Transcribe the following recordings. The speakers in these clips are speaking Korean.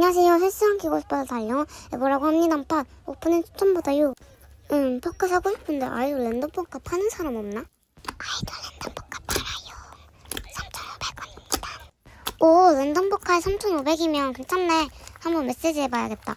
안녕하세요. 헬스장 키고 싶어서 달려. 뭐라고 합니다. 팟. 오픈은 추천받아요. 응, 포카 사고 싶은데 아이돌 랜덤 포카 파는 사람 없나? 아이돌 랜덤 포카 팔아요. 3,500원입니다. 오, 랜덤 포카에 3,500이면 괜찮네. 한번 메시지 해봐야겠다.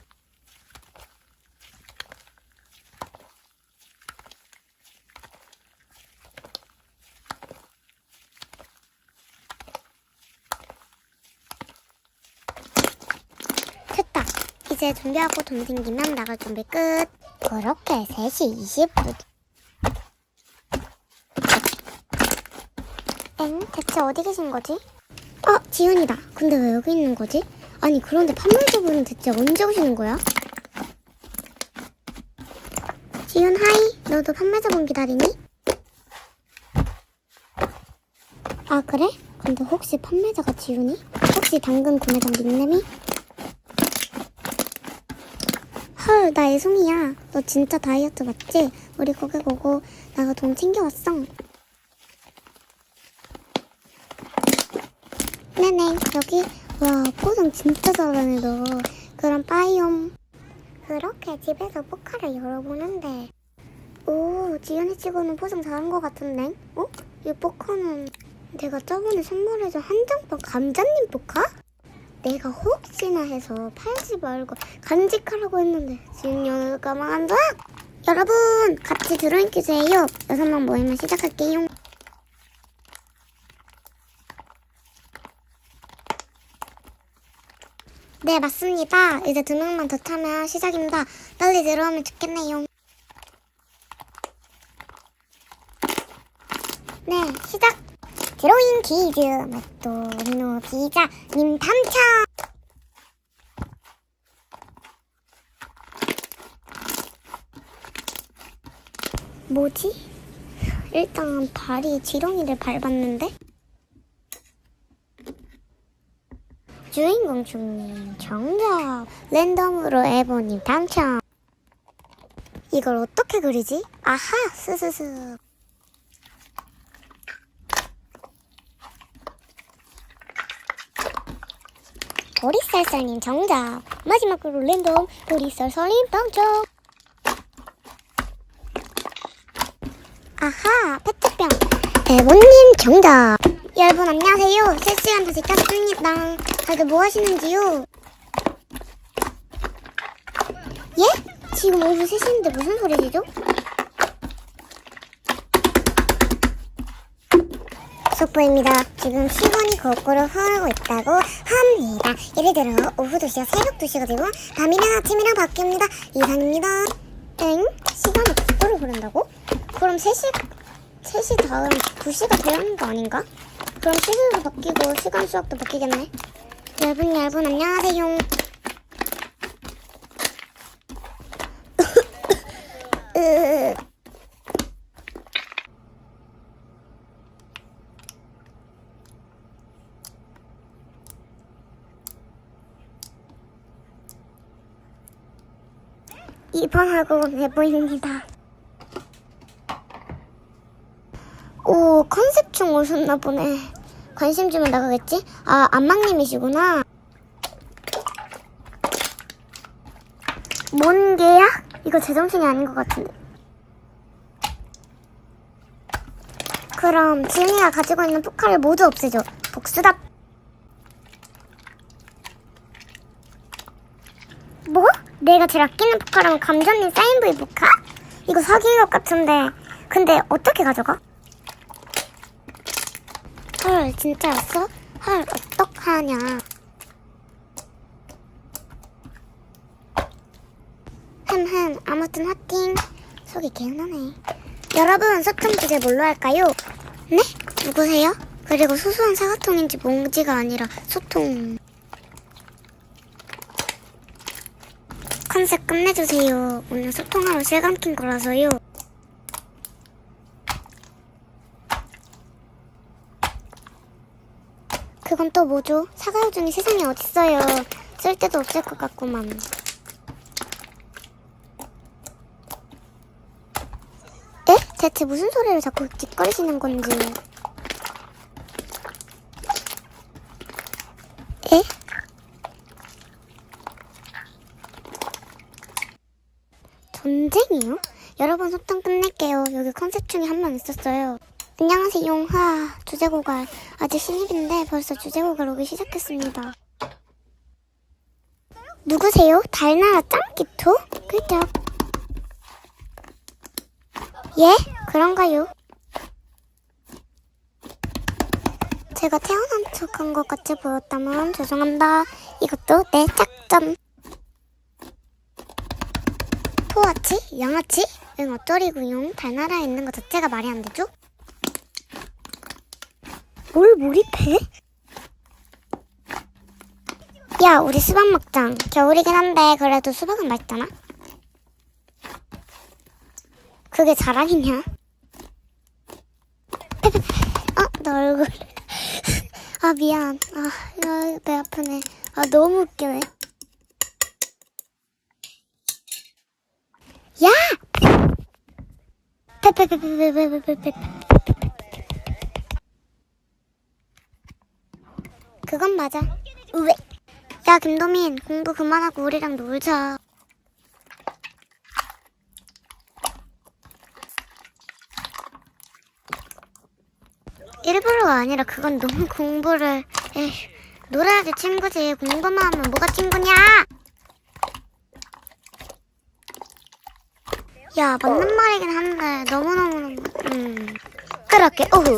이제 준비하고 돈 생기면 나갈 준비 끝. 그렇게 3시 20분. 엥? 대체 어디 계신 거지? 어, 지훈이다. 근데 왜 여기 있는 거지? 아니, 그런데 판매자분은 대체 언제 오시는 거야? 지훈, 하이. 너도 판매자분 기다리니? 아, 그래? 근데 혹시 판매자가 지훈이? 혹시 당근 구매장 닉네임이? 헐, 나 애송이야. 너 진짜 다이어트 맞지? 우리 고객 오고 나가 돈 챙겨왔어. 네네, 여기. 와, 포장 진짜 잘하네, 너. 그럼 빠이옴. 그렇게 집에서 포카를 열어보는데. 오, 지연이 치고는 포장 잘한 것 같은데? 어? 이 포카는 내가 저번에 선물해준 한정판 감자님 포카? 내가 혹시나 해서 팔지 말고 간직하라고 했는데 지금 연을 까망한다? 여러분 같이 드로잉 퀴즈예요. 여섯 명 모이면 시작할게요. 네 맞습니다. 이제 두 명만 더 타면 시작입니다. 빨리 들어오면 좋겠네요. 네 시작 드로잉 퀴즈 맛도 리노 기자님 당첨 뭐지? 일단 발이 지렁이를 밟았는데? 주인공 중님 정답 랜덤으로 에보님 당첨 이걸 어떻게 그리지? 아하 스스스 보리쌀쌀님 정답 마지막으로 랜덤 보리쌀쌀님 당첨 아하 페트병 에보님 정답 여러분 안녕하세요 실시간 다시 켰습니다 다들 뭐 하시는지요? 예? 지금 오후 3시인데 무슨 소리시죠? 속보입니다. 지금 시간이 거꾸로 흐르고 있다고 합니다. 예를 들어 오후 2시가 새벽 2시가 되고 밤이랑 아침이랑 바뀝니다. 이상입니다. 엥? 시간이 거꾸로 흐른다고? 그럼 3시, 3시 다음 2시가 되는 거 아닌가? 그럼 시간도 바뀌고 시간 수학도 바뀌겠네. 여러분 여러분 안녕하세요. 으... 입원하고 내보입니다. 오, 컨셉충 오셨나 보네. 관심 주면 나가겠지? 아, 안망님이시구나. 뭔 계약? 이거 제정신이 아닌 것 같은데. 그럼 지은이가 가지고 있는 포카를 모두 없애줘. 복수다. 뭐? 내가 제일 아끼는 포카랑 감자님 사인브이 포카? 이거 사기인 것 같은데. 근데 어떻게 가져가? 헐, 진짜였어? 헐, 어떡하냐. 흠흠, 아무튼 하팅. 속이 개운하네. 여러분, 소통 주제 뭘로 할까요? 네? 누구세요? 그리고 소소한 사과통인지 뭔지가 아니라 소통. 컨셉 끝내주세요. 오늘 소통하러 실감 킨 거라서요. 그건 또 뭐죠? 사과 요정이 세상에 어딨어요. 쓸 데도 없을 것 같구만. 에? 대체 무슨 소리를 자꾸 뒷거리시는 건지. 전쟁이요? 여러분 소통 끝낼게요. 여기 컨셉 중에 한 명 있었어요. 안녕하세요. 하, 주제고갈. 아직 신입인데 벌써 주제고갈 오기 시작했습니다. 누구세요? 달나라 짱기토? 그죠? 예? 그런가요? 제가 태어난 척한 것 같이 보였다면 죄송합니다. 이것도 내 작전. 토아치? 양아치? 응 어쩌리구용 달나라에 있는 것 자체가 말이 안 되죠? 뭘 몰입해? 야 우리 수박 먹자 겨울이긴 한데 그래도 수박은 맛있잖아 그게 자랑이냐? 페페페 어? 너 얼굴 아 미안 아배 아프네 아 너무 웃기네 야! 그건 맞아. 왜? 야, 김도민, 공부 그만하고 우리랑 놀자. 일부러가 아니라 그건 너무 공부를 에휴, 놀아야지 친구지 공부만 하면 뭐가 친구냐 야 맞는 말이긴 한데 너무너무 음. 그렇게 오후.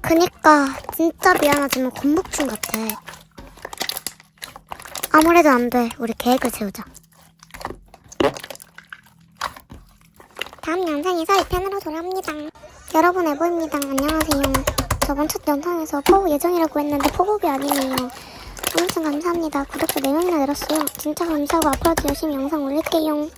그니까 진짜 미안하지만 건복충 같아. 아무래도 안 돼. 우리 계획을 세우자. 다음 영상에서 2편으로 돌아옵니다. 여러분 에보입니다. 안녕하세요. 저번 첫 영상에서 포고 예정이라고 했는데 포고이 아니네요 아무튼 감사합니다. 구독자 4명이나 늘었어요. 진짜 감사하고 앞으로도 열심히 영상 올릴게요